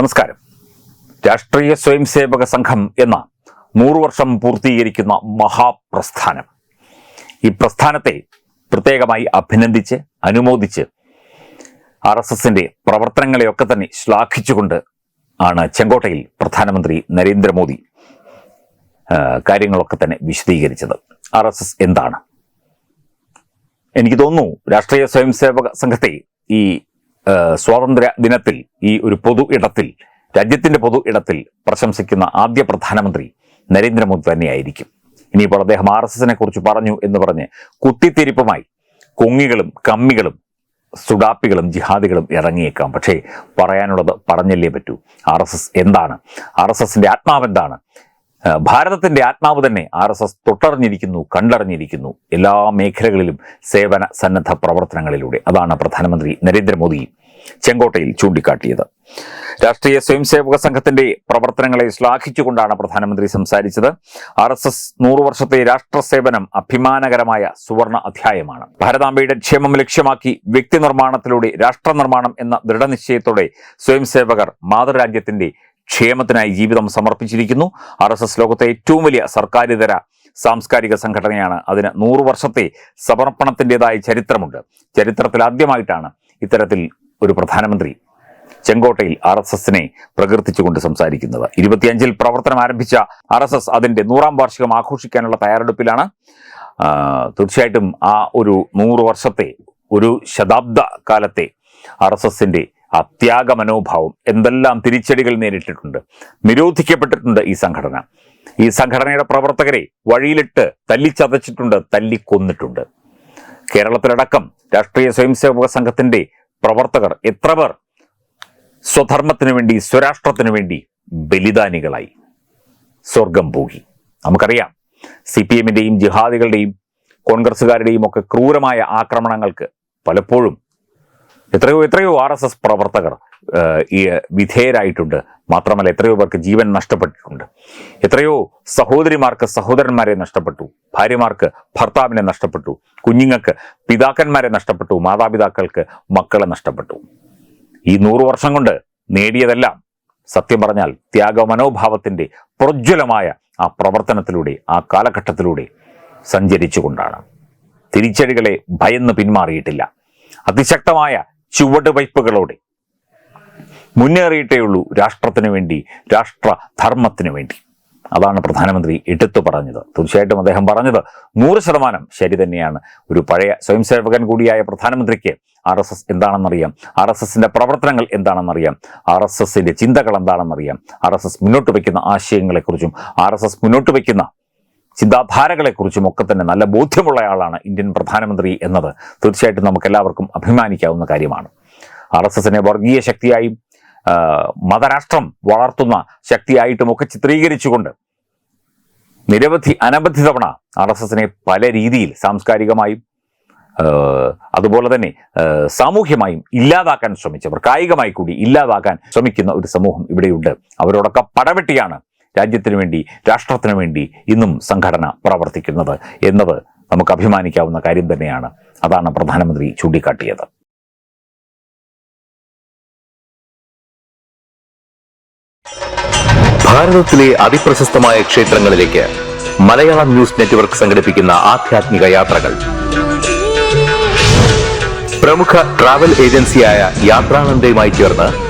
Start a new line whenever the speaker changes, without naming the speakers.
നമസ്കാരം. രാഷ്ട്രീയ സ്വയം സേവക സംഘം എന്ന നൂറു വർഷം പൂർത്തീകരിക്കുന്ന മഹാപ്രസ്ഥാനം. ഈ പ്രസ്ഥാനത്തെ പ്രത്യേകമായി അഭിനന്ദിച്ച് അനുമോദിച്ച് ആർ എസ് എസിന്റെ പ്രവർത്തനങ്ങളെയൊക്കെ തന്നെ ശ്ലാഘിച്ചുകൊണ്ട് ആണ് ചെങ്കോട്ടയിൽ പ്രധാനമന്ത്രി നരേന്ദ്രമോദി കാര്യങ്ങളൊക്കെ തന്നെ വിശദീകരിച്ചത്. ആർ എസ് എസ് എന്താണ്? എനിക്ക് തോന്നുന്നു രാഷ്ട്രീയ സ്വയംസേവക സംഘത്തെ ഈ സ്വാതന്ത്ര്യ ദിനത്തിൽ ഈ ഒരു പൊതു ഇടത്തിൽ രാജ്യത്തിന്റെ പൊതു ഇടത്തിൽ പ്രശംസിക്കുന്ന ആദ്യ പ്രധാനമന്ത്രി നരേന്ദ്രമോദി തന്നെയായിരിക്കും. ഇനിയിപ്പോൾ അദ്ദേഹം ആർ എസ് എസിനെ കുറിച്ച് പറഞ്ഞു എന്ന് പറഞ്ഞ് കുത്തിത്തിരിപ്പുമായി കൊങ്ങികളും കമ്മികളും സുഡാപ്പികളും ജിഹാദികളും ഇറങ്ങിയേക്കാം. പക്ഷേ പറയാനുള്ളത് പറഞ്ഞല്ലേ പറ്റൂ. ആർ എസ് എസ് എന്താണ്? ആർ എസ് എസിന്റെ ആത്മാവ് എന്താണ്? ആ, ഭാരതത്തിന്റെ ആത്മാവ് തന്നെ ആർ എസ് എസ് തൊട്ടറിഞ്ഞിരിക്കുന്നു കണ്ടറിഞ്ഞിരിക്കുന്നു. എല്ലാ മേഖലകളിലും സേവന സന്നദ്ധ പ്രവർത്തനങ്ങളിലൂടെ. അതാണ് പ്രധാനമന്ത്രി നരേന്ദ്രമോദി ചെങ്കോട്ടയിൽ ചൂണ്ടിക്കാട്ടിയത്. രാഷ്ട്രീയ സ്വയംസേവക സംഘത്തിന്റെ പ്രവർത്തനങ്ങളെ ശ്ലാഘിച്ചുകൊണ്ടാണ് പ്രധാനമന്ത്രി സംസാരിച്ചത്. ആർ എസ് എസ് നൂറു വർഷത്തെ രാഷ്ട്രസേവനം അഭിമാനകരമായ സുവർണ അധ്യായമാണ്. ഭാരതാംബയുടെ ക്ഷേമം ലക്ഷ്യമാക്കി വ്യക്തി നിർമ്മാണത്തിലൂടെ രാഷ്ട്ര നിർമ്മാണം എന്ന ദൃഢനിശ്ചയത്തോടെ സ്വയംസേവകർ മാതൃരാജ്യത്തിന്റെ ക്ഷേമത്തിനായി ജീവിതം സമർപ്പിച്ചിരിക്കുന്നു. ആർ എസ് എസ് ലോകത്തെ ഏറ്റവും വലിയ സർക്കാരിതര സാംസ്കാരിക സംഘടനയാണ്. അതിന് നൂറു വർഷത്തെ സമർപ്പണത്തിന്റെതായ ചരിത്രമുണ്ട്. ചരിത്രത്തിൽ ആദ്യമായിട്ടാണ് ഇത്തരത്തിൽ ഒരു പ്രധാനമന്ത്രി ചെങ്കോട്ടയിൽ ആർ എസ് എസിനെ പ്രകീർത്തിച്ചുകൊണ്ട് സംസാരിക്കുന്നത്. ഇരുപത്തിയഞ്ചിൽ പ്രവർത്തനം ആരംഭിച്ച ആർ എസ് എസ് അതിന്റെ നൂറാം വാർഷികം ആഘോഷിക്കാനുള്ള തയ്യാറെടുപ്പിലാണ്. തീർച്ചയായിട്ടും ആ ഒരു നൂറ് വർഷത്തെ ഒരു ശതാബ്ദ കാലത്തെ ആർ എസ് എസിന്റെ ആ ത്യാഗ മനോഭാവം എന്തെല്ലാം തിരിച്ചടികൾ നേരിട്ടിട്ടുണ്ട് നിരോധിക്കപ്പെട്ടിട്ടുണ്ട് ഈ സംഘടന. ഈ സംഘടനയുടെ പ്രവർത്തകരെ വഴിയിലിട്ട് തല്ലിച്ചതച്ചിട്ടുണ്ട് തല്ലിക്കൊന്നിട്ടുണ്ട്. കേരളത്തിലടക്കം രാഷ്ട്രീയ സ്വയംസേവക സംഘത്തിന്റെ പ്രവർത്തകർ എത്ര പേർ സ്വധർമ്മത്തിനു വേണ്ടി സ്വരാഷ്ട്രത്തിനു വേണ്ടി ബലിദാനികളായി? സ്വർഗം പോകി നമുക്കറിയാം സി പി എമ്മിന്റെയും ജിഹാദികളുടെയും കോൺഗ്രസുകാരുടെയും ഒക്കെ ക്രൂരമായ ആക്രമണങ്ങൾക്ക് പലപ്പോഴും എത്രയോ എത്രയോ ആർ എസ് എസ് പ്രവർത്തകർ ഈ വിധേയരായിട്ടുണ്ട്. മാത്രമല്ല എത്രയോ പേർക്ക് ജീവൻ നഷ്ടപ്പെട്ടിട്ടുണ്ട്. എത്രയോ സഹോദരിമാർക്ക് സഹോദരന്മാരെ നഷ്ടപ്പെട്ടു. ഭാര്യമാർക്ക് ഭർത്താവിനെ നഷ്ടപ്പെട്ടു. കുഞ്ഞുങ്ങൾക്ക് പിതാക്കന്മാരെ നഷ്ടപ്പെട്ടു. മാതാപിതാക്കൾക്ക് മക്കളെ നഷ്ടപ്പെട്ടു. ഈ നൂറു വർഷം കൊണ്ട് നേടിയതെല്ലാം സത്യം പറഞ്ഞാൽ ത്യാഗമനോഭാവത്തിന്റെ പ്രജ്വലമായ ആ പ്രവർത്തനത്തിലൂടെ ആ കാലഘട്ടത്തിലൂടെ സഞ്ചരിച്ചുകൊണ്ടാണ്. തിരിച്ചടികളെ ഭയന്ന് പിന്മാറിയിട്ടില്ല. അതിശക്തമായ ചുവടുവയ്പ്പുകളോടെ മുന്നേറിയിട്ടേയുള്ളൂ രാഷ്ട്രത്തിന് വേണ്ടി രാഷ്ട്രധർമ്മത്തിന് വേണ്ടി. അതാണ് പ്രധാനമന്ത്രി എടുത്തു പറഞ്ഞത്. തീർച്ചയായിട്ടും അദ്ദേഹം പറഞ്ഞത് നൂറ് ശതമാനം ശരി തന്നെയാണ്. ഒരു പഴയ സ്വയം സേവകൻ കൂടിയായ പ്രധാനമന്ത്രിക്ക് ആർ എസ് എസ് എന്താണെന്നറിയാം. ആർ എസ് എസിന്റെ പ്രവർത്തനങ്ങൾ എന്താണെന്നറിയാം. ആർ എസ് എസിന്റെ ചിന്തകൾ എന്താണെന്നറിയാം. ആർ എസ് എസ് മുന്നോട്ട് വയ്ക്കുന്ന ആശയങ്ങളെക്കുറിച്ചും ആർ എസ് എസ് മുന്നോട്ട് വയ്ക്കുന്ന ചിന്താധാരകളെക്കുറിച്ചും ഒക്കെ തന്നെ നല്ല ബോധ്യമുള്ള ആളാണ് ഇന്ത്യൻ പ്രധാനമന്ത്രി എന്നത്. തീർച്ചയായിട്ടും നമുക്ക് എല്ലാവർക്കും അഭിമാനിക്കാവുന്ന കാര്യമാണ്. ആർ എസ് എസിനെ വർഗീയ ശക്തിയായും മതരാഷ്ട്രം വളർത്തുന്ന ശക്തിയായിട്ടും ഒക്കെ ചിത്രീകരിച്ചുകൊണ്ട് നിരവധി അനവധി തവണ ആർ എസ് എസിനെ പല രീതിയിൽ സാംസ്കാരികമായും അതുപോലെ തന്നെ സാമൂഹ്യമായും ഇല്ലാതാക്കാൻ ശ്രമിച്ചവർ കായികമായി കൂടി ഇല്ലാതാക്കാൻ ശ്രമിക്കുന്ന ഒരു സമൂഹം ഇവിടെയുണ്ട്. അവരോടൊക്കെ പടവെട്ടിയാണ് രാജ്യത്തിനു വേണ്ടി രാഷ്ട്രത്തിനു വേണ്ടി ഇന്നും സംഘടന പ്രവർത്തിക്കുന്നത് എന്നത് നമുക്ക് അഭിമാനിക്കാവുന്ന കാര്യം തന്നെയാണ്. അതാണ് പ്രധാനമന്ത്രി ചൂണ്ടിക്കാട്ടിയത്.
ക്ഷേത്രങ്ങളിലേക്ക് മലയാളം ന്യൂസ് നെറ്റ്വർക്ക് യാത്രകൾ. പ്രമുഖ ട്രാവൽ ഏജൻസിയായ യാത്രാനന്ദയുമായി ചേർന്ന്